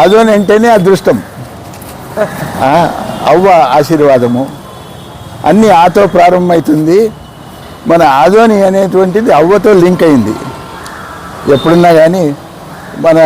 ఆదోని అంటేనే అదృష్టం. అవ్వ ఆశీర్వాదము. అన్నీ ఆతో ప్రారంభమవుతుంది మన ఆదోని అనేటువంటిది అవ్వతో లింక్ అయింది. ఎప్పుడున్నా కానీ మన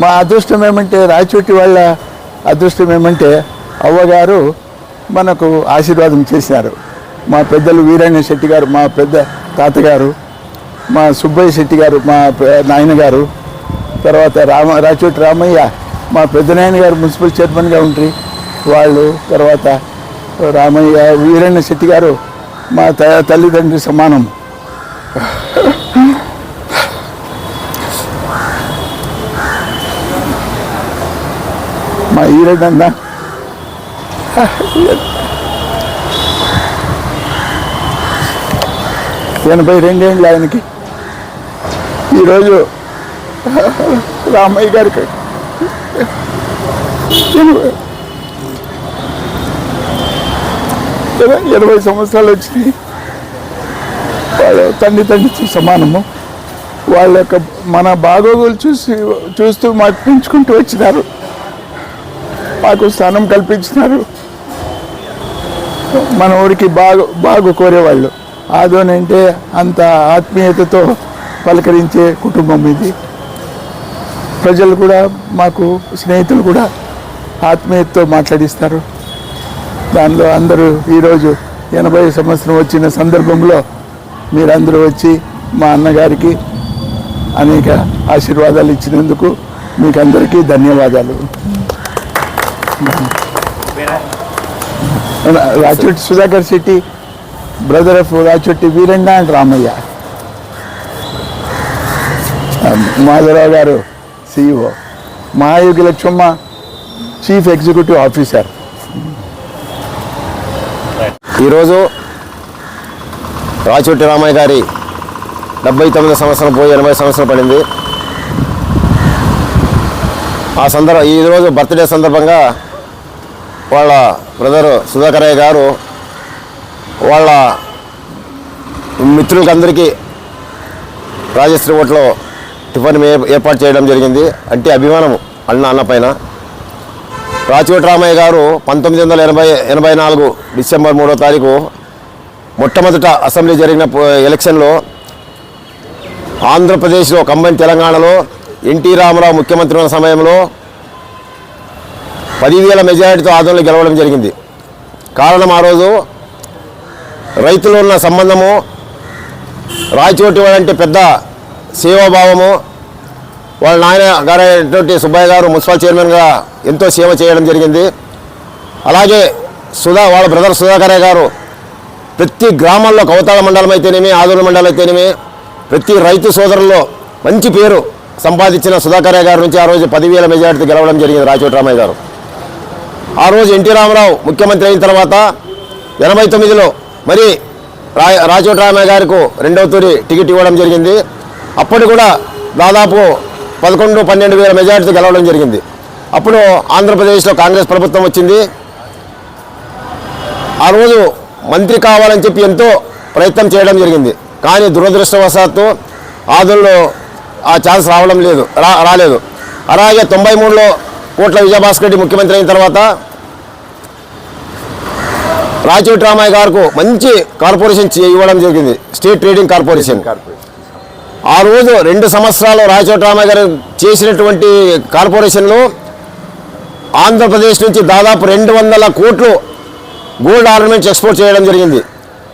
మా అదృష్టం ఏమంటే రాయచోటి వాళ్ళ అదృష్టం ఏమంటే అవ్వగారు మనకు ఆశీర్వాదం చేసినారు మా పెద్దలు వీరಣ್య శెట్టి గారు మా పెద్ద తాతగారు మా సుబ్బయ్య శెట్టి గారు మా నాయనగారు తర్వాత రామ రాచోటి రామయ్య మా పెద్దనాయన గారు మున్సిపల్ చైర్మన్గా ఉంటారు వాళ్ళు తర్వాత రామయ్య వీరಣ್య శెట్టి గారు మా త- తల్లిదండ్రి సమానం. మా ఈరెడ్డన్న ఎనభై రెండేళ్ళు ఆయనకి. ఈరోజు రామయ్య గారికి ఎనభై సంవత్సరాలు వచ్చినాయి. వాళ్ళ తండ్రి తండ్రి సమానము. వాళ్ళ యొక్క మన బాగోగులు చూసి చూస్తూ మాకు పెంచుకుంటూ వచ్చినారు. మాకు స్థానం కల్పించినారు. మన ఊరికి బాగు బాగు కోరేవాళ్ళు. ఆదోనంటే అంత ఆత్మీయతతో పలకరించే కుటుంబం ఇది. ప్రజలు కూడా మాకు స్నేహితులు కూడా ఆత్మీయతతో మాట్లాడిస్తారు. దానిలో అందరూ ఈరోజు ఎనభై సంవత్సరం వచ్చిన సందర్భంలో మీరందరూ వచ్చి మా అన్నగారికి అనేక ఆశీర్వాదాలు ఇచ్చినందుకు మీకు అందరికీ ధన్యవాదాలు. Rachoti Sudhakar Shetty brother of Rachoti Veeranna and Ramaiah. Madhavarao garu CEO Mahayogi Lakshmamma chief executive officer. ఈరోజు రాచోటి రామయ్య గారి డెబ్బై తొమ్మిది సంవత్సరం పోయి ఎనభై సంవత్సరం పడింది. ఆ సందర్భ ఈరోజు బర్త్డే సందర్భంగా వాళ్ళ బ్రదరు సుధాకరయ్య గారు వాళ్ళ మిత్రులకందరికీ రాజశ్రీ ఓట్లో టిఫిన్ ఏ- ఏర్పాటు చేయడం జరిగింది. అంటే అభిమానం అన్న అన్న పైన. రాచోటి రామయ్య గారు పంతొమ్మిది వందల ఎనభై ఎనభై నాలుగు డిసెంబర్ మూడో తారీఖు మొట్టమొదట అసెంబ్లీ జరిగిన ఎలక్షన్లో ఆంధ్రప్రదేశ్లో కంబైన్ తెలంగాణలో ఎన్టీ రామారావు ముఖ్యమంత్రి ఉన్న సమయంలో పదివేల మెజారిటీతో ఆదోళన గెలవడం జరిగింది. కారణం ఆ రోజు రైతులు ఉన్న సంబంధము రాయచోటి వాడంటే పెద్ద సేవాభావము. వాళ్ళ నాయన గారైనటువంటి సుబ్బయ్య గారు మున్సిపల్ చైర్మన్గా ఎంతో సేవ చేయడం జరిగింది. అలాగే సుధా వాళ్ళ బ్రదర్ సుధాకరయ్య గారు ప్రతి గ్రామంలో కవతాళ మండలం అయితేనేమి ఆదూరు మండలం అయితేనేమి ప్రతి రైతు సోదరుల్లో మంచి పేరు సంపాదించిన సుధాకరయ్య గారి నుంచి ఆ రోజు పదివేల మెజార్టీ గెలవడం జరిగింది రాచోటి రామయ్య గారు. ఆ రోజు ఎన్టీ రామారావు ముఖ్యమంత్రి అయిన తర్వాత ఎనభై తొమ్మిదిలో మరి రా రామయ్య గారికి రెండవ తూరి టికెట్ ఇవ్వడం జరిగింది. అప్పుడు కూడా దాదాపు పదకొండు పన్నెండు వేల మెజార్టీ గెలవడం జరిగింది. అప్పుడు ఆంధ్రప్రదేశ్లో కాంగ్రెస్ ప్రభుత్వం వచ్చింది. ఆ రోజు మంత్రి కావాలని చెప్పి ఎంతో ప్రయత్నం చేయడం జరిగింది. కానీ దురదృష్టవశాత్తు ఆదుల్లో ఆ ఛాన్స్ రావడం లేదు రా రాలేదు. అలాగే తొంభై మూడులో కోట్ల విజయభాస్కర్ రెడ్డి ముఖ్యమంత్రి అయిన తర్వాత రాజీవ్ రామాయ్ గారికి మంచి కార్పొరేషన్ ఇవ్వడం జరిగింది స్టేట్ ట్రేడింగ్ కార్పొరేషన్. ఆ రోజు రెండు సంవత్సరాలు రాజోటరామయ్య గారు చేసినటువంటి కార్పొరేషన్లో ఆంధ్రప్రదేశ్ నుంచి దాదాపు రెండు వందల కోట్లు గోల్డ్ ఆర్నమెంట్స్ ఎక్స్పోర్ట్ చేయడం జరిగింది.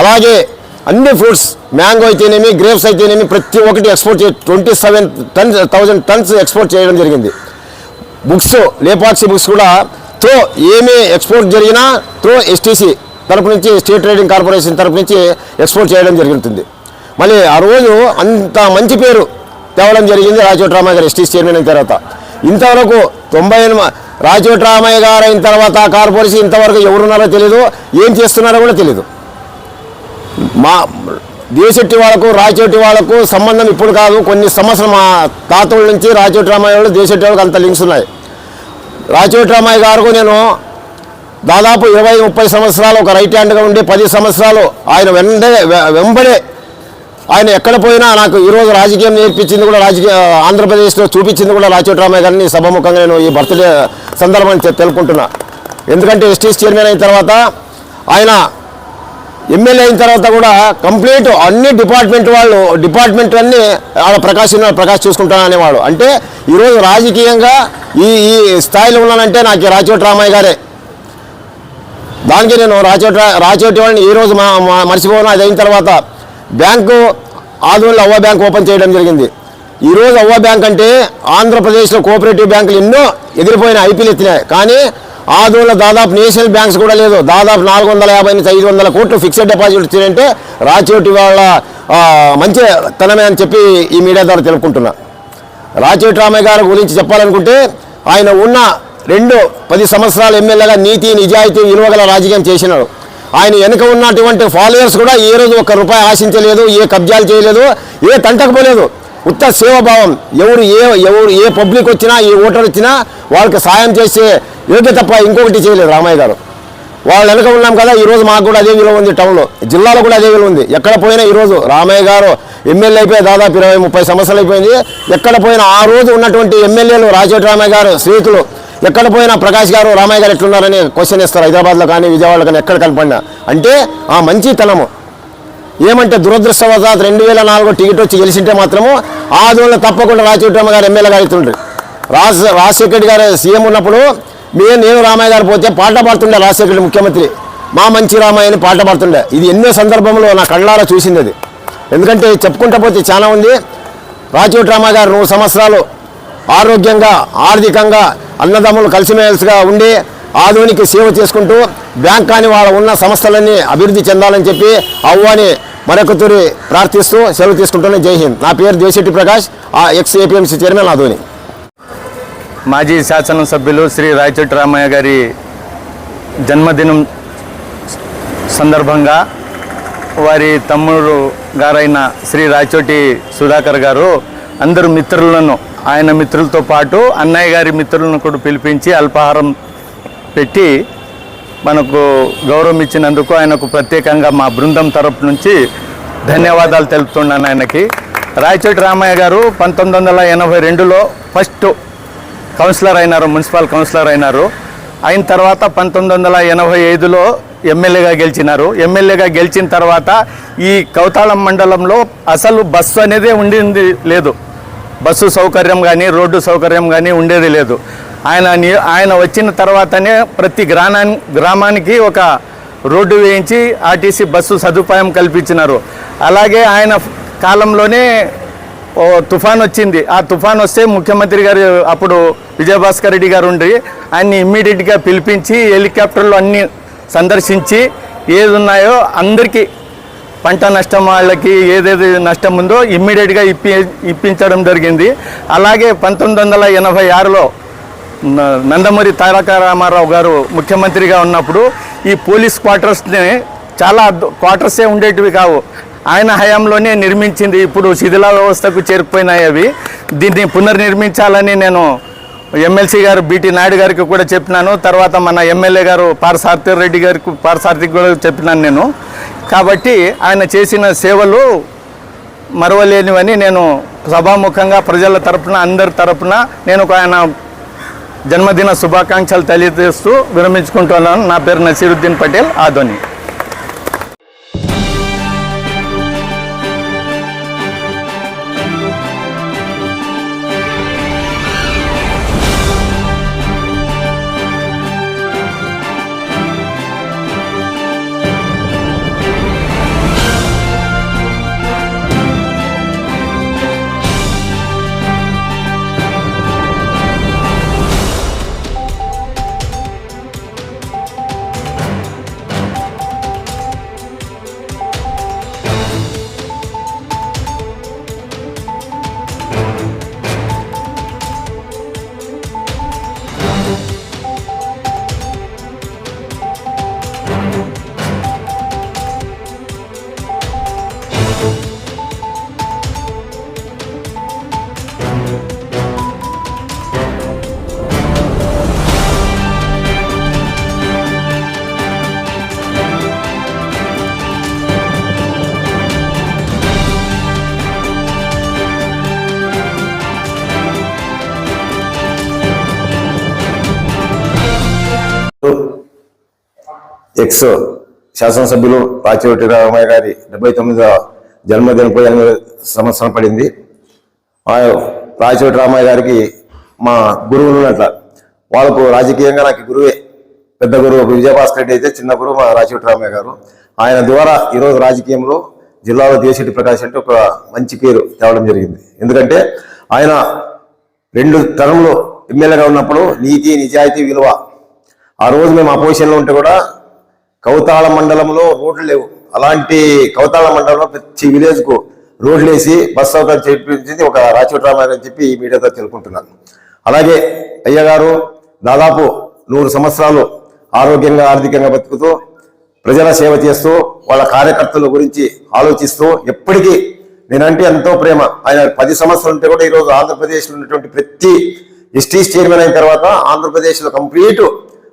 అలాగే అన్ని ఫ్రూట్స్ మ్యాంగో అయితేనేమి గ్రేప్స్ అయితేనేమి ప్రతి ఒక్కటి ఎక్స్పోర్ట్ చే twenty seven tons thousand tons export చేయడం జరిగింది. బుక్స్ లేపాక్షి బుక్స్ కూడా త్రో ఏమి ఎక్స్పోర్ట్ జరిగినా త్రో ఎస్టీసీ తరపు నుంచి స్టేట్ ట్రేడింగ్ కార్పొరేషన్ తరపు నుంచి ఎక్స్పోర్ట్ చేయడం జరుగుతుంది. మళ్ళీ ఆ రోజు అంత మంచి పేరు తేవడం జరిగింది రాజకోటరామయ్య గారు ఎస్టీసీ చైర్మన్ అయిన తర్వాత. ఇంతవరకు తొంభై ఎనిమిది రాజోటి గారు అయిన తర్వాత ఆ కార్పొరేషన్ ఇంతవరకు ఎవరున్నారో తెలియదు ఏం చేస్తున్నారో కూడా తెలియదు మా దేశెట్టి వాళ్ళకు రాయచోటి వాళ్ళకు సంబంధం ఇప్పుడు కాదు కొన్ని సంవత్సరం మా తాతల నుంచి రాయచోటి రామయ్య వాళ్ళు దేశెట్టి వాళ్ళకి అంత లింక్స్ ఉన్నాయి. రాయచోటి రామయ్య గారు నేను దాదాపు ఇరవై ముప్పై సంవత్సరాలు ఒక రైట్ హ్యాండ్గా ఉండి పది సంవత్సరాలు ఆయన వెంటనే వెంబడే ఆయన ఎక్కడ పోయినా నాకు ఈరోజు రాజకీయం నేర్పించింది కూడా రాజకీయ ఆంధ్రప్రదేశ్లో చూపించింది కూడా రాచోటి గారిని సభముఖంగా నేను ఈ బర్త్డే సందర్భాన్ని తెలుపుకుంటున్నా. ఎందుకంటే ఎస్టీస్ చైర్మన్ అయిన తర్వాత ఆయన ఎమ్మెల్యే అయిన తర్వాత కూడా కంప్లీట్ అన్ని డిపార్ట్మెంట్ వాళ్ళు డిపార్ట్మెంట్ అన్ని ఆడ ప్రకాష్ ఉన్నాడు, ప్రకాష్ చూసుకుంటాను అనేవాడు. అంటే ఈరోజు రాజకీయంగా ఈ ఈ స్థాయిలో ఉన్నానంటే నాకు ఈ రాచోటి రామయ్య గారే. దానికి నేను రాచోటి రాచోటి వాళ్ళని ఈరోజు మా మా- మర్చిపోను. అది అయిన తర్వాత బ్యాంకు ఆధ్వర్యంలో అవ్వ బ్యాంక్ ఓపెన్ చేయడం జరిగింది. ఈరోజు అవ్వ బ్యాంక్ అంటే ఆంధ్రప్రదేశ్లో కోఆపరేటివ్ బ్యాంకులు ఎన్నో ఎగిరిపోయిన ఐపీలు ఎత్తినాయి. కానీ ఆధ్వర్యంలో దాదాపు నేషనల్ బ్యాంక్స్ కూడా లేదు. దాదాపు నాలుగు వందల యాభై నుంచి ఐదు వందల కోట్లు ఫిక్స్డ్ డిపాజిట్ వచ్చినాయంటే రాచోటి వాళ్ళ మంచి తనమే అని చెప్పి ఈ మీడియా ద్వారా తెలుపుకుంటున్నా. రాచోటి రామయ్య గారి గురించి చెప్పాలనుకుంటే ఆయన ఉన్న రెండు పది సంవత్సరాలు ఎమ్మెల్యేగా నీతి నిజాయితీ విలువగల రాజకీయం చేసినాడు. ఆయన వెనుక ఉన్నటువంటి ఫాలోయర్స్ కూడా ఏ రోజు ఒక్క రూపాయి ఆశించలేదు ఏ కబ్జాలు చేయలేదు ఏ తంటకు పోలేదు ఉత్త సేవాభావం. ఎవరు ఏ ఎవరు ఏ పబ్లిక్ వచ్చినా ఏ ఓటర్ వచ్చినా వాళ్ళకి సాయం చేసే యోగ్య తప్ప ఇంకొకటి చేయలేదు రామయ్య గారు. వాళ్ళు వెనక ఉన్నాం కదా ఈరోజు మాకు కూడా అదే విలువ ఉంది టౌన్లో. జిల్లాలో కూడా అదే విలువ ఉంది. ఎక్కడ పోయినా ఈరోజు రామయ్య గారు ఎమ్మెల్యే అయిపోయి దాదాపు ఇరవై ముప్పై సంవత్సరాలు అయిపోయింది. ఎక్కడ పోయినా ఆ రోజు ఉన్నటువంటి ఎమ్మెల్యేలు రాజోటి రామయ్య గారు స్నేహితులు ఎక్కడ పోయినా ప్రకాష్ గారు రామయ్య గారు ఎట్లున్నారని క్వశ్చన్ ఇస్తారు హైదరాబాద్లో కానీ విజయవాడలో కానీ ఎక్కడ కనపడినా. అంటే ఆ మంచితనము. ఏమంటే దురదృష్టవశాత్ రెండు వేల నాలుగు టికెట్ వచ్చి గెలిచింటే మాత్రము ఆదోళన తప్పకుండా రాజచోటమ్మ గారు ఎమ్మెల్యేగా అవుతుండ్రు. రాజ రాజశేఖర గారు సీఎం ఉన్నప్పుడు మేము నేను రామయ్య గారు పోతే పాట పాడుతుండే రాజశేఖర ముఖ్యమంత్రి. మా మంచి రామయ్య అని పాట పాడుతుండే. ఇది ఎన్నో సందర్భంలో నా కళ్ళారా చూసింది అది. ఎందుకంటే చెప్పుకుంటా పోతే చాలా ఉంది. రాజచోటి రామ గారు నూరు సంవత్సరాలు ఆరోగ్యంగా ఆర్థికంగా అన్నదమ్ములు కలిసిమెలిసిగా ఉండి ఆధునికి సేవ చేసుకుంటూ బ్యాంక్ కానీ వాళ్ళ ఉన్న సంస్థలన్నీ అభివృద్ధి చెందాలని చెప్పి అవ్వని మరొకతూరి ప్రార్థిస్తూ సెలవు తీసుకుంటున్న జై హింద్. నా పేరు దేశెట్టి ప్రకాష్. ఆ ఎక్స్ ఏపీఎంసీ చైర్మన్ ఆధోని. మాజీ శాసనసభ్యులు శ్రీ రాయచోటి రామయ్య గారి జన్మదినం సందర్భంగా వారి తమ్ముడు గారైన శ్రీ రాయచోటి సుధాకర్ గారు అందరు మిత్రులను ఆయన మిత్రులతో పాటు అన్నయ్య గారి మిత్రులను కూడా పిలిపించి అల్పాహారం పెట్టి మనకు గౌరవం ఇచ్చినందుకు ఆయనకు ప్రత్యేకంగా మా బృందం తరపు నుంచి ధన్యవాదాలు తెలుపుతున్నాను ఆయనకి. రాయచోటి రామయ్య గారు పంతొమ్మిది వందల ఎనభై రెండులో ఫస్ట్ కౌన్సిలర్ అయినారు మున్సిపల్ కౌన్సిలర్ అయినారు. అయిన తర్వాత పంతొమ్మిది వందల ఎనభై ఐదులో ఎమ్మెల్యేగా గెలిచినారు. ఎమ్మెల్యేగా గెలిచిన తర్వాత ఈ కౌతాళం మండలంలో అసలు బస్సు అనేది ఉండింది లేదు. బస్సు సౌకర్యం కానీ రోడ్డు సౌకర్యం కానీ ఉండేది లేదు. ఆయన ఆయన వచ్చిన తర్వాతనే ప్రతి గ్రామా గ్రామానికి ఒక రోడ్డు వేయించి ఆర్టీసీ బస్సు సదుపాయం కల్పించినారు. అలాగే ఆయన కాలంలోనే ఓ తుఫాన్ వచ్చింది. ఆ తుఫాన్ వస్తే ముఖ్యమంత్రి గారు అప్పుడు విజయభాస్కర్ రెడ్డి గారు ఉండి ఆయన్ని ఇమ్మీడియట్గా పిలిపించి హెలికాప్టర్లు అన్నీ సందర్శించి ఏది ఉన్నాయో అందరికీ పంట నష్టం వాళ్ళకి ఏదేది నష్టం ఉందో ఇమ్మీడియట్గా ఇప్పి ఇప్పించడం జరిగింది. అలాగే పంతొమ్మిది వందల ఎనభై ఆరులో న- నందమూరి తారక రామారావు గారు ముఖ్యమంత్రిగా ఉన్నప్పుడు ఈ పోలీస్ క్వార్టర్స్ని చాలా క్వార్టర్సే ఉండేటివి కావు. ఆయన హయాంలోనే నిర్మించింది ఇప్పుడు శిథిల వ్యవస్థకు చేరిపోయినాయి అవి. దీన్ని పునర్నిర్మించాలని నేను ఎమ్మెల్సీ గారు బీటీ నాయుడు గారికి కూడా చెప్పినాను. తర్వాత మన ఎమ్మెల్యే గారు పారసార్థి రెడ్డి గారికి పారసార్థికి కూడా చెప్పినాను నేను. కాబట్టి ఆయన చేసిన సేవలు మరవలేనివని నేను సభాముఖంగా ప్రజల తరపున అందరి తరపున నేను ఒక ఆయన జన్మదిన శుభాకాంక్షలు తెలియజేస్తూ విరమించుకుంటున్నాను. నా పేరు నసీరుద్దీన్ పటేల్ ఆధోని ఎక్స్ శాసనసభ్యులు రాచిరెడ్డి రామయ్య గారి డెబ్బై తొమ్మిదవ జన్మదిన సంవత్సరం పడింది. ఆ రామయ్య గారికి మా గురువులు ఉన్నట్ల వాళ్ళకు రాజకీయంగా నాకు గురువే. పెద్ద గురువు విజయభాస్కర్ రెడ్డి అయితే చిన్న గురువు మా రాచిరెడ్డి రామయ్య గారు. ఆయన ద్వారా ఈరోజు రాజకీయంలో జిల్లాలో దేశెట్టి ప్రకాష్ అంటే ఒక మంచి పేరు తేవడం జరిగింది. ఎందుకంటే ఆయన రెండు తరంలో ఎమ్మెల్యేగా ఉన్నప్పుడు నీతి నిజాయితీ విలువ. ఆ రోజు మేము అపోజిషన్లో ఉంటే కూడా కౌతాళ మండలంలో రోడ్లు లేవు. అలాంటి కౌతాళ మండలంలో ప్రతి విలేజ్కు రోడ్లు వేసి బస్ సౌకర్యం చేయించింది ఒక రామయ్య అని చెప్పి ఈ మీడియాతో తెలుపుకుంటున్నాను. అలాగే అయ్యగారు దాదాపు నూరు సంవత్సరాలు ఆరోగ్యంగా ఆర్థికంగా బతుకుతూ ప్రజల సేవ చేస్తూ వాళ్ళ కార్యకర్తల గురించి ఆలోచిస్తూ ఎప్పటికీ నేనంటే ఎంతో ప్రేమ. ఆయన పది సంవత్సరాలు ఉంటే కూడా ఈరోజు ఆంధ్రప్రదేశ్లో ఉన్నటువంటి ప్రతి ఎస్టీస్ చైర్మన్ అయిన తర్వాత ఆంధ్రప్రదేశ్లో కంప్లీట్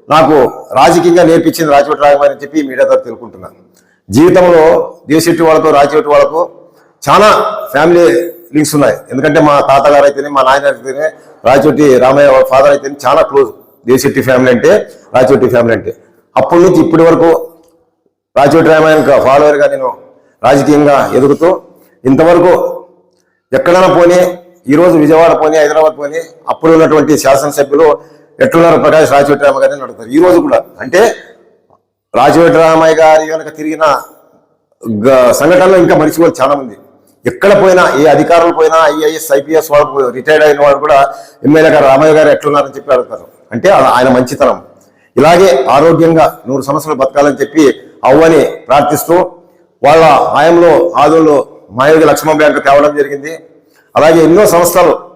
నాకు రాజకీయంగా నేర్పించింది రాజవటి రాఘవ అని చెప్పి మీడియా ద్వారా తెలుసుకుంటున్నాను జీవితంలో దేశెట్టి వాళ్ళకు రాజవటి వాళ్ళకు చాలా ఫ్యామిలీ లింక్స్ ఉన్నాయి. ఎందుకంటే మా తాతగారు అయితేనే మా నాయన అయితేనే రాజవటి రామయ్య వాళ్ళ ఫాదర్ అయితేనే చాలా క్లోజ్. దేశెట్టి ఫ్యామిలీ అంటే రాజవటి ఫ్యామిలీ అంటే. అప్పటి నుంచి ఇప్పటి వరకు రాజవటి రామాయణ ఫాలోవర్గా నేను రాజకీయంగా ఎదుగుతూ ఇంతవరకు ఎక్కడైనా పోనీ ఈరోజు విజయవాడ పోనీ హైదరాబాద్ పోనీ అప్పుడు ఉన్నటువంటి శాసనసభ్యులు ఎట్లున్నారు ప్రకాష్ రాజవటి గారిని అడుగుతారు. ఈ రోజు కూడా. అంటే రాజవటి రామయ్య గారి కనుక తిరిగిన గ- సంఘటనలు ఇంకా మర్చిపోవాలి చాలా మంది ఎక్కడ పోయినా ఏ అధికారులు పోయినా ఐఏఎస్ ఐపీఎస్ వాళ్ళు రిటైర్డ్ అయిన వాళ్ళు కూడా ఎమ్మెల్యే గారు రామయ్య గారు ఎట్లున్నారని చెప్పి అడుగుతారు. అంటే ఆయన మంచితనం. ఇలాగే ఆరోగ్యంగా నూరు సంవత్సరాలు బతకాలని చెప్పి అవ్వని ప్రార్థిస్తూ వాళ్ళ హాయంలో ఆదుల్లో మాయోగి లక్ష్మణ బ్యాంకు తేవడం జరిగింది. అలాగే ఎన్నో సంస్థలు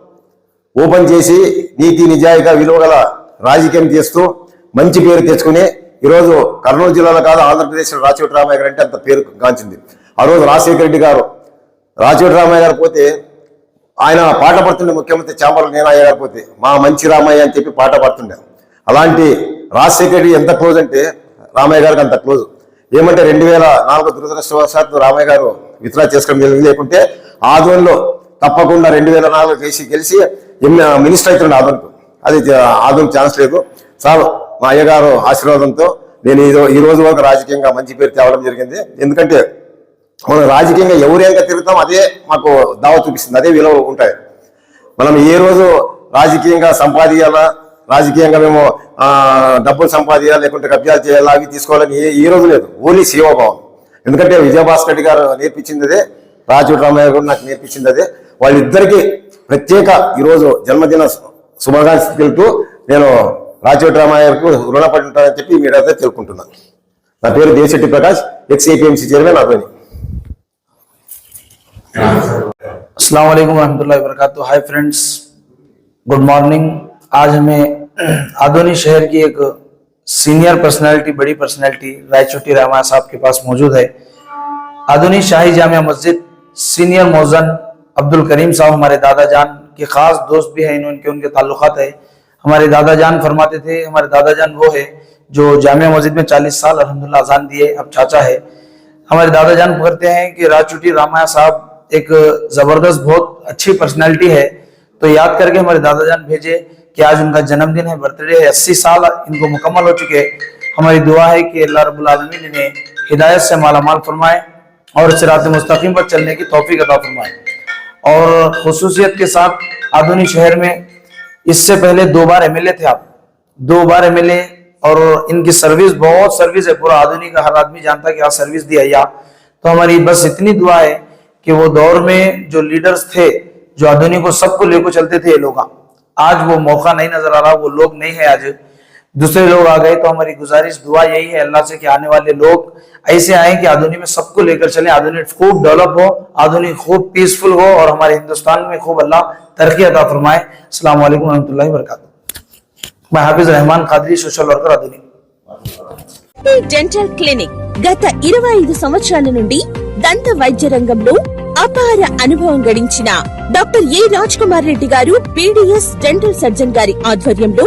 ఓపెన్ చేసి నీతి నిజాయిగా విలువగల రాజకీయం చేస్తూ మంచి పేరు తెచ్చుకుని ఈరోజు కర్నూలు జిల్లాలో కాదు ఆంధ్రప్రదేశ్లో రాజవటి రామయ్య గారు అంటే అంత పేరు గాంచింది. ఆ రోజు రాజశేఖర రెడ్డి గారు రాజవటి రామయ్య గారు పోతే ఆయన పాట పడుతుండే ముఖ్యమంత్రి చాంబర్లు నేను అయ్య గారు పోతే మా మంచి రామయ్య అని చెప్పి పాట పడుతుండే. అలాంటి రాజశేఖర రెడ్డి ఎంత క్లోజ్ అంటే రామయ్య గారికి అంత క్లోజ్. ఏమంటే రెండు వేల నాలుగు దురదృష్టవశాత్తు రామయ్య గారు విత్డ్రా చేసుకోవడం జరిగింది. లేకుంటే ఆధ్వర్యంలో తప్పకుండా రెండు వేల నాలుగు చేసి గెలిచి మినిస్టర్ అవుతుండే ఆదోన్కు అది ఆదం ఛాన్స్ లేదు. సార్ మా అయ్యగారు ఆశీర్వాదంతో నేను ఈ ఈ రోజు వరకు రాజకీయంగా మంచి పేరు తేవడం జరిగింది. ఎందుకంటే మనం రాజకీయంగా ఎవరేంగా తిరుగుతాం అదే మాకు దావ చూపిస్తుంది. అదే విలువ ఉంటాయి. మనం ఏ రోజు రాజకీయంగా సంపాదించాలా రాజకీయంగా మేము డబ్బులు సంపాదించాలి లేకుంటే కబ్జాలు చేయాలా అవి తీసుకోవాలని ఏ ఈ రోజు లేదు. ఓన్లీ సేవాభావం. ఎందుకంటే విజయభాస్కర్ రెడ్డి గారు నేర్పించింది అదే రాజు రామయ్య గారు నాకు నేర్పించింది అదే. వాళ్ళిద్దరికీ ప్రత్యేక ఈరోజు జన్మదిన శుభాకాంక్షలు తెలుపుతూ నేను రాజోటి రామయ్య గారికి రుణపడి ఉంటానని చెప్పి మీరు అయితే తెలుపుకుంటున్నాను నా పేరు Desetti Prakash ex APMC chairman అతని अस्सलाम वालेकुम रहमतुल्लाहि वबरकातुहू हाय फ्रेंड्स गुड मॉर्निंग आज हमें आदोनी शहर की एक सीनियर पर्सनालिटी बड़ी पर्सनालिटी रायचोटी रहमान साहब के पास मौजूद है आदोनी शाही जामिया मस्जिद सीनियर मौजन अब्दुल करीम साहब हमारे दादा जान के खास दोस्त भी हैं इनके उनके ताल्लुकात है। हमारे दादा जान फरमाते थे, हमारे दादा जान वो है जो जामिया मस्जिद में 40 साल अल्हम्दुलिल्लाह अजान दिए, अब चाचा है। हमारे दादा जान करते हैं कि राजचूटी रामाया साहब एक ज़बरदस्त, बहुत अच्छी पर्सनैलिटी है। तो याद करके हमारे दादा जान भेजे कि आज उनका जन्मदिन है, बर्थडे है, अस्सी साल इनको मुकम्मल हो चुके हमारी दुआ है कि अल्लाह रब्बुल आलमीन इन्हें हिदायत से मालामाल फरमाए और सिरात मुस्तकीम पर चलने की तौफीक अता फरमाए। और खसूसियत के साथ आधुनिक शहर में इससे पहले दो बार एमएलए थे आप। दो बार एमएलए और इनकी सर्विस, बहुत सर्विस है, पूरा आधुनिक हर आदमी जानता है कि आप सर्विस दिया या। तो हमारी बस इतनी दुआ है कि वो दौर में जो लीडर्स थे, जो आधुनिक को सबको लेकर चलते थे ये लोग। आज वो मौका नहीं नज़र आ रहा, वो लोग नहीं है आज। दूसरे लोग आ गए तो हमारी गुजारिश दुआ यही है अल्लाह से कि आने वाले लोग ऐसे आए कि आधुनिक में सबको लेकर चले आधुनिक खूब डेवलप हो आधुनिक खूब पीसफुल हो और हमारे हिंदुस्तान में खूब अल्लाह तरक्की अता फरमाए अस्सलाम वालेकुम रहमतुल्लाहि वबरकातुहू मैं हाफिज रहमान खादरी सोशल वर्कर आधुनिक ఈ డెంటల్ క్లినిక్ గత ఇరవై ఐదు సంవత్సరాల నుండి దంత వైద్య రంగంలో అపార అనుభవం గడించిన డాక్టర్ ఏ రాజ్ కుమార్ రెడ్డి గారు పీడిఎస్ డెంటల్ సర్జన్ గారి ఆధ్వర్యంలో